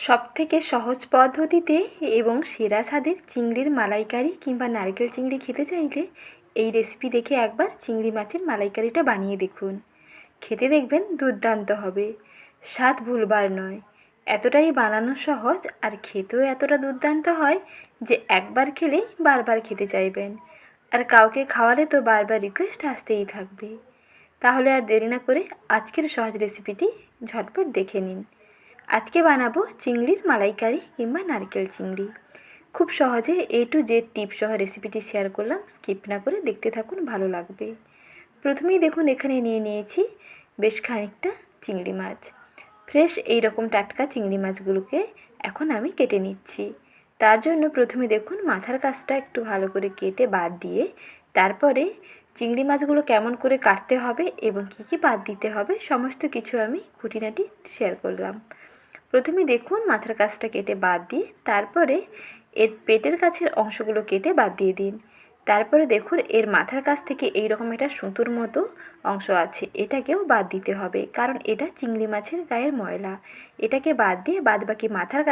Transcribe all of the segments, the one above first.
সবথেকে সহজ পদ্ধতিতে এবং সেরা স্বাদের চিংড়ির মালাইকারি কিংবা নারকেল চিংড়ি খেতে চাইলে এই রেসিপি দেখে একবার চিংড়ি মাছের মালাইকারিটা বানিয়ে দেখুন। খেতে দেখবেন দুর্দান্ত হবে। স্বাদ ভুলবার নয়। এতটাই বানানো সহজ আর খেতেও এতটা দুর্দান্ত হয় যে একবার খেলেই বারবার খেতে চাইবেন। আর কাউকে খাওয়ালে তো বারবার রিকোয়েস্ট আসতেই থাকবে। তাহলে আর দেরি না করে আজকের সহজ রেসিপিটি ঝটপট দেখে নিন। আজকে বানাবো চিংড়ির মালাইকারি কিংবা নারকেল চিংড়ি। খুব সহজে এ টু জেড টিপ সহ রেসিপিটি শেয়ার করলাম স্কিপ না করে দেখতে থাকুন, ভালো লাগবে। প্রথমেই দেখুন, এখানে নিয়ে নিয়েছি বেশ খানিকটা চিংড়ি মাছ। ফ্রেশ এই রকম টাটকা চিংড়ি মাছগুলোকে এখন আমি কেটে নিচ্ছি। তার জন্য প্রথমে দেখুন, মাথার কাজটা একটু ভালো করে কেটে বাদ দিয়ে তারপরে চিংড়ি মাছগুলো কেমন করে কাটতে হবে এবং কী কী বাদ দিতে হবে, সমস্ত কিছু আমি খুঁটিনাটি শেয়ার করলাম। প্রথমে দেখুন মাথার কাছটা কেটে বাদ দিয়ে তারপরে এর পেটের কাছের অংশগুলো কেটে বাদ দিয়ে দিন। তারপরে দেখুন এর মাথার কাছ থেকে এই রকম একটা সুতোর মতো অংশ আছে, এটাকেও বাদ দিতে হবে। কারণ এটা চিংড়ি মাছের গায়ের ময়লা। এটাকে বাদ দিয়ে বাদ বাকি মাথার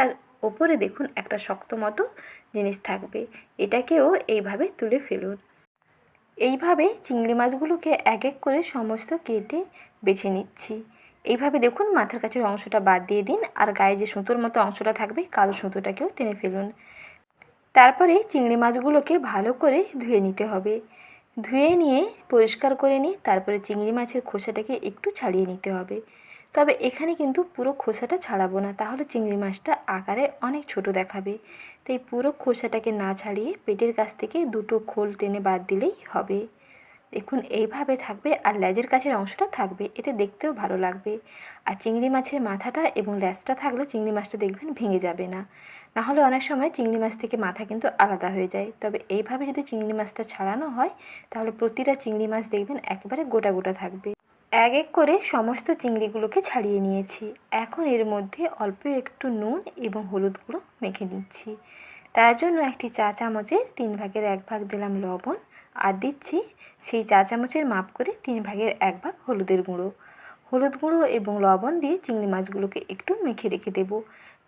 ওপরে দেখুন একটা শক্ত মতো জিনিস থাকবে। এটাকেও এইভাবে তুলে ফেলুন। এইভাবে চিংড়ি মাছগুলোকে এক এক করে সমস্ত কেটে বেছে নিচ্ছি। এইভাবে দেখুন মাথার কাছের অংশটা বাদ দিয়ে দিন আর গায়ে যে সুতোর মতো অংশটা থাকবে কালো সুতোটাকেও টেনে ফেলুন। তারপরে চিংড়ি মাছগুলোকে ভালো করে ধুয়ে নিতে হবে। ধুয়ে নিয়ে পরিষ্কার করে নিয়ে তারপরে চিংড়ি মাছের খোসাটাকে একটু ছাড়িয়ে নিতে হবে। তবে এখানে কিন্তু পুরো খোসাটা ছাড়াবো না, তাহলে চিংড়ি মাছটা আকারে অনেক ছোট দেখাবে। তাই পুরো খোসাটাকে না ছাড়িয়ে পেটের কাছ থেকে দুটো খোল টেনে বাদ দিলেই হবে। দেখুন, এইভাবে থাকবে আর লেজের কাছের অংশটা থাকবে, এতে দেখতেও ভালো লাগবে। আর চিংড়ি মাছের মাথাটা এবং লেজটা থাকলে চিংড়ি মাছটা দেখবেন ভেঙে যাবে না। নাহলে অনেক সময় চিংড়ি মাছ থেকে মাথা কিন্তু আলাদা হয়ে যায়। তবে এইভাবে যদি চিংড়ি মাছটা ছাড়ানো হয়, তাহলে প্রতিটা চিংড়ি মাছ দেখবেন একেবারে গোটা গোটা থাকবে। এক এক করে সমস্ত চিংড়িগুলোকে ছাড়িয়ে নিয়েছি। এখন এর মধ্যে অল্প একটু নুন এবং হলুদ গুঁড়ো মেখে নিচ্ছি। তার জন্য একটি চা চামচের তিন ভাগের এক ভাগ দিলাম লবণ। আর দিচ্ছি সেই চা চামচের মাপ করে তিন ভাগের এক ভাগ হলুদের গুঁড়ো। হলুদ গুঁড়ো এবং লবণ দিয়ে চিংড়ি মাছগুলোকে একটু মেখে রেখে দেবো।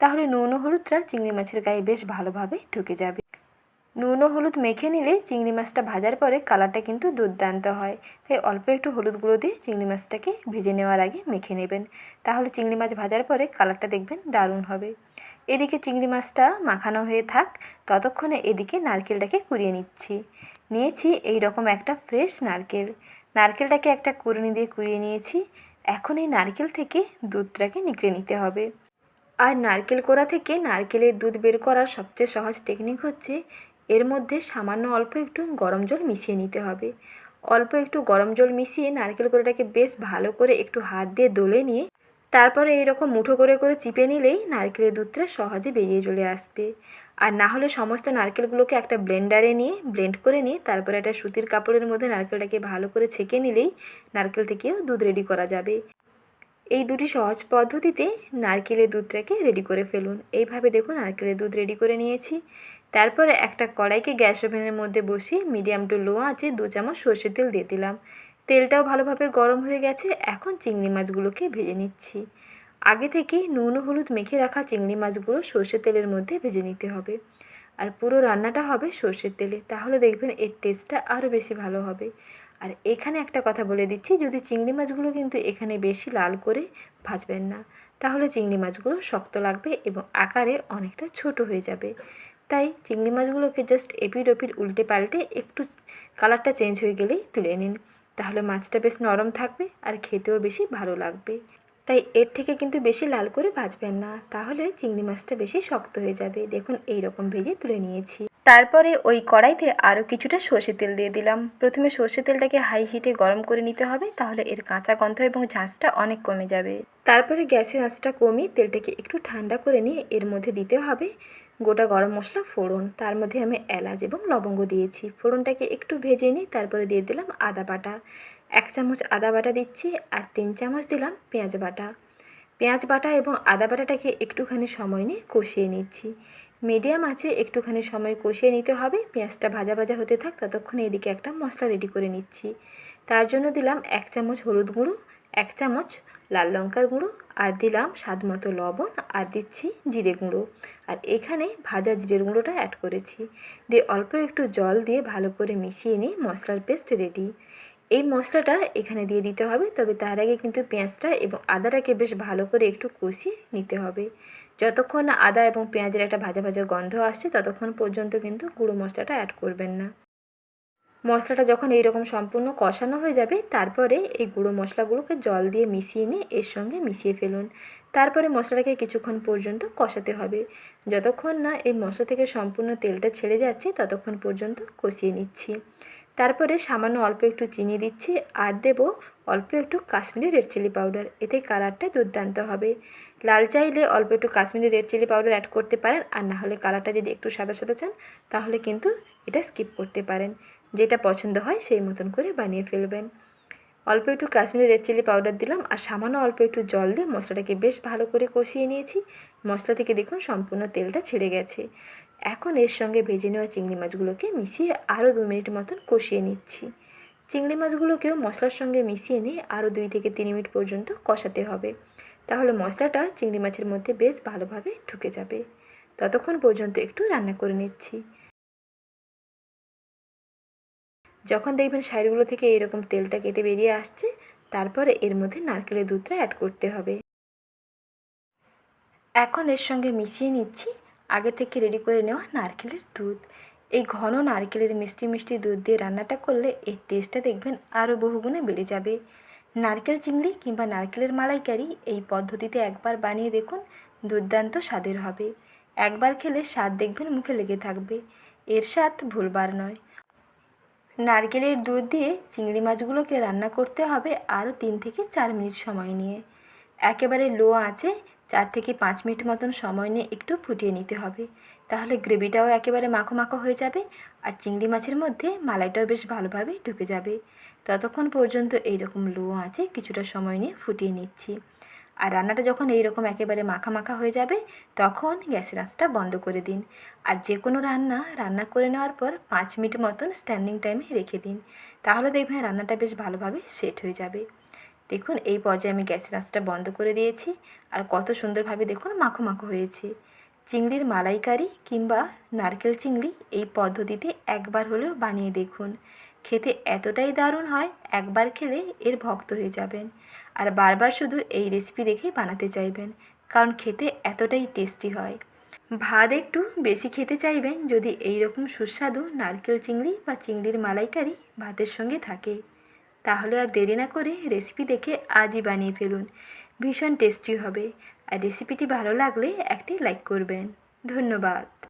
তাহলে নুন হলুদটা চিংড়ি মাছের গায়ে বেশ ভালোভাবে ঢুকে যাবে। নুন হলুদ মেখে নিলে চিংড়ি মাছটা ভাজার পরে কালারটা কিন্তু দুর্দান্ত হয়। তাই অল্প একটু হলুদ গুঁড়ো দিয়ে চিংড়ি মাছটাকে ভেজে নেওয়ার আগে মেখে নেবেন। তাহলে চিংড়ি মাছ ভাজার পরে কালারটা দেখবেন দারুণ হবে। এদিকে চিংড়ি মাছটা মাখানো হয়ে থাক। ততক্ষণে এদিকে নারকেলটাকে কুড়িয়ে নিচ্ছি। নিয়েছি এই রকম একটা ফ্রেশ নারকেল। নারকেলটাকে একটা কুড়ুনি দিয়ে কুড়িয়ে নিয়েছি। এখন এই নারকেল থেকে দুধটাকে নিকড়ে নিতে হবে। আর নারকেল কোড়া থেকে নারকেলের দুধ বের করার সবচেয়ে সহজ টেকনিক হচ্ছে এর মধ্যে সামান্য অল্প একটু গরম জল মিশিয়ে নিতে হবে। অল্প একটু গরম জল মিশিয়ে নারকেল কোড়াটাকে বেশ ভালো করে একটু হাত দিয়ে দোলে নিয়ে তারপরে এইরকম মুঠো করে করে চিপে নিলেই নারকেলের দুধটা সহজে বেরিয়ে চলে আসবে। আর না হলে সমস্ত নারকেলগুলোকে একটা ব্লেন্ডারে নিয়ে, ব্লেন্ড করে নিয়ে তারপরে একটা সুতির কাপড়ের মধ্যে নারকেলটাকে ভালো করে ছেঁকে নিলেই নারকেল থেকেও দুধ রেডি করা যাবে। এই দুটি সহজ পদ্ধতিতে নারকেলের দুধটাকে রেডি করে ফেলুন। এইভাবে দেখুন নারকেলের দুধ রেডি করে নিয়েছি। তারপরে একটা কড়াইকে গ্যাস ওভেনের মধ্যে বসিয়ে মিডিয়াম টু লো আঁচে দু চামচ সর্ষের তেল দিয়ে দিলাম। তেলটাও ভালোভাবে গরম হয়ে গেছে, এখন চিংড়ি মাছগুলোকে ভেজে নিচ্ছি। আগে থেকেই নুন ও হলুদ মেখে রাখা চিংড়ি মাছগুলো সর্ষের তেলের মধ্যে ভেজে নিতে হবে। আর পুরো রান্নাটা হবে সর্ষের তেলে, তাহলে দেখবেন এর টেস্টটা আরও বেশি ভালো হবে। আর এখানে একটা কথা বলে দিচ্ছি, যদি চিংড়ি মাছগুলো কিন্তু এখানে বেশি লাল করে ভাজবেন না, তাহলে চিংড়ি মাছগুলো শক্ত লাগবে এবং আকারে অনেকটা ছোট হয়ে যাবে। তাই চিংড়ি মাছগুলোকে জাস্ট এপিড ওপিড উল্টে পাল্টে একটু কালারটা চেঞ্জ হয়ে গেলেই তুলে নিন। তাহলে মাছটা বেশ নরম থাকবে আর খেতেও বেশি ভালো লাগবে। তাই এর থেকে কিন্তু বেশি লাল করে ভাজবেন না। তাহলে চিংড়ি মাছটা বেশি শক্ত হয়ে যাবে। দেখুন এই রকম ভেজে তুলে নিয়েছি। তারপরে ওই কড়াইতে আরও কিছুটা সর্ষে তেল দিয়ে দিলাম। প্রথমে সর্ষে তেলটাকে হাই হিটে গরম করে নিতে হবে, তাহলে এর কাঁচা গন্ধ এবং ঝাঁঝটা অনেক কমে যাবে। তারপরে গ্যাসের আঁচটা কমিয়ে তেলটাকে একটু ঠান্ডা করে নিয়ে এর মধ্যে দিতে হবে গোটা গরম মশলা ফোড়ন। তার মধ্যে আমি এলাচ এবং লবঙ্গ দিয়েছি। ফোড়নটাকে একটু ভেজে নিই তারপরে দিয়ে দিলাম আদা বাটা। এক চামচ আদা বাটা দিচ্ছি আর তিন চামচ দিলাম পেঁয়াজ বাটা। পেঁয়াজ বাটা এবং আদা বাটাটাকে একটুখানি সময় নিয়ে কষিয়ে নিচ্ছি। মিডিয়াম আছে, একটুখানি সময় কষিয়ে নিতে হবে। পেঁয়াজটা ভাজা ভাজা হতে থাক, ততক্ষণে এদিকে একটা মশলা রেডি করে নিচ্ছি। তার জন্য দিলাম এক চামচ হলুদ গুঁড়ো, এক চামচ লাল লঙ্কার গুঁড়ো আর দিলাম স্বাদ মতো লবণ আর দিচ্ছি জিরে গুঁড়ো। আর এখানে ভাজা জিরের গুঁড়োটা অ্যাড করেছি। দিয়ে অল্প একটু জল দিয়ে ভালো করে মিশিয়ে নিই মশলার পেস্ট রেডি এই মশলাটা এখানে দিয়ে দিতে হবে। তবে তার আগে কিন্তু পেঁয়াজটা এবং আদাটাকে বেশ ভালো করে একটু কষিয়ে নিতে হবে। যতক্ষণ না আদা এবং পেঁয়াজের একটা ভাজা ভাজা গন্ধ আসছে, ততক্ষণ পর্যন্ত কিন্তু গুঁড়ো মশলাটা অ্যাড করবেন না। মশলাটা যখন এইরকম সম্পূর্ণ কষানো হয়ে যাবে, তারপরে এই গুঁড়ো মশলাগুলোকে জল দিয়ে মিশিয়ে নিয়ে এর সঙ্গে মিশিয়ে ফেলুন। তারপরে মশলাটাকে কিছুক্ষণ পর্যন্ত কষাতে হবে। যতক্ষণ না এই মশলা থেকে সম্পূর্ণ তেলটা ছেড়ে যাচ্ছে, ততক্ষণ পর্যন্ত কষিয়ে নিচ্ছি। তারপরে সামান্য অল্প একটু চিনি দিচ্ছি আর দেব অল্প একটু কাশ্মীরি রেড চিলি পাউডার। এতে কালারটা দুর্দান্ত হবে। লাল চাইলে অল্প একটু Kashmiri red chilli powder add করতে পারেন আর না হলে কালারটা যদি একটু সাদা সাদা চান, তাহলে কিন্তু এটা স্কিপ করতে পারেন। যেটা পছন্দ হয় সেই মতন করে বানিয়ে ফেলবেন। অল্প একটু কাশ্মীরি রেড চিলি পাউডার দিলাম আর সামান্য অল্প একটু জল দিয়ে মশলাটাকে বেশ ভালো করে কষিয়ে নিয়েছি। মশলা থেকে দেখুন সম্পূর্ণ তেলটা ছেড়ে গেছে। এখন এর সঙ্গে ভেজে নেওয়া চিংড়ি মাছগুলোকে মিশিয়ে আরও দু মিনিট মতন কষিয়ে নিচ্ছি। চিংড়ি মাছগুলোকেও মশলার সঙ্গে মিশিয়ে নিয়ে আরও দুই থেকে তিন মিনিট পর্যন্ত কষাতে হবে। তাহলে মশলাটা চিংড়ি মাছের মধ্যে বেশ ভালোভাবে ঢুকে যাবে। ততক্ষণ পর্যন্ত একটু রান্না করে নিচ্ছি। যখন দেখবেন সাইডগুলো থেকে এরকম তেলটা কেটে বেরিয়ে আসছে, তারপরে এর মধ্যে নারকেলের দুধটা অ্যাড করতে হবে। এখন এর সঙ্গে মিশিয়ে নিচ্ছি আগে থেকে রেডি করে নেওয়া নারকেলের দুধ। এই ঘন নারকেলের মিষ্টি মিষ্টি দুধ দিয়ে রান্নাটা করলে এর টেস্টটা দেখবেন আরও বহুগুণে বেড়ে যাবে। নারকেল চিংড়ি কিংবা নারকেলের মালাইকারি এই পদ্ধতিতে একবার বানিয়ে দেখুন, দুর্দান্ত স্বাদের হবে। একবার খেলে স্বাদ দেখবেন মুখে লেগে থাকবে। এর স্বাদ ভুলবার নয়। নারকেলের দুধ দিয়ে চিংড়ি মাছগুলোকে রান্না করতে হবে আরও তিন থেকে চার মিনিট সময় নিয়ে। একেবারে লো আঁচে চার থেকে পাঁচ মিনিট মতন সময় নিয়ে একটু ফুটিয়ে নিতে হবে। তাহলে গ্রেভিটাও একেবারে মাখো মাখো হয়ে যাবে আর চিংড়ি মাছের মধ্যে মালাইটাও বেশ ভালোভাবে ঢুকে যাবে। ততক্ষণ পর্যন্ত এইরকম লো আঁচে কিছুটা সময় নিয়ে ফুটিয়ে নিচ্ছি। আর রান্নাটা যখন এইরকম একেবারে মাখা মাখা হয়ে যাবে, তখন গ্যাসের আঁচটা বন্ধ করে দিন। আর যে কোনো রান্না রান্না করে নেওয়ার পর পাঁচ মিনিট মতন স্ট্যান্ডিং টাইমে রেখে দিন। তাহলে দেখবেন রান্নাটা বেশ ভালোভাবে সেট হয়ে যাবে। দেখুন, এই পর্যায়ে আমি গ্যাসের আঁচটা বন্ধ করে দিয়েছি। আর কত সুন্দরভাবে দেখুন, মাখো মাখো হয়েছে। চিংড়ির মালাইকারি কিংবা নারকেল চিংড়ি এই পদ্ধতিতে একবার হলেও বানিয়ে দেখুন। খেতে এতটাই দারুণ হয়, একবার খেলে এর ভক্ত হয়ে যাবেন। আর বারবার শুধু এই রেসিপি দেখেই বানাতে চাইবেন, কারণ খেতে এতটাই টেস্টি হয়। ভাত একটু বেশি খেতে চাইবেন যদি এই রকম সুস্বাদু নারকেল চিংড়ি বা চিংড়ির মালাইকারি ভাতের সঙ্গে থাকে। তাহলে আর দেরি না করে রেসিপি দেখে আজই বানিয়ে ফেলুন। ভীষণ টেস্টি হবে। আর রেসিপিটি ভালো লাগলে একটি লাইক করবেন। ধন্যবাদ।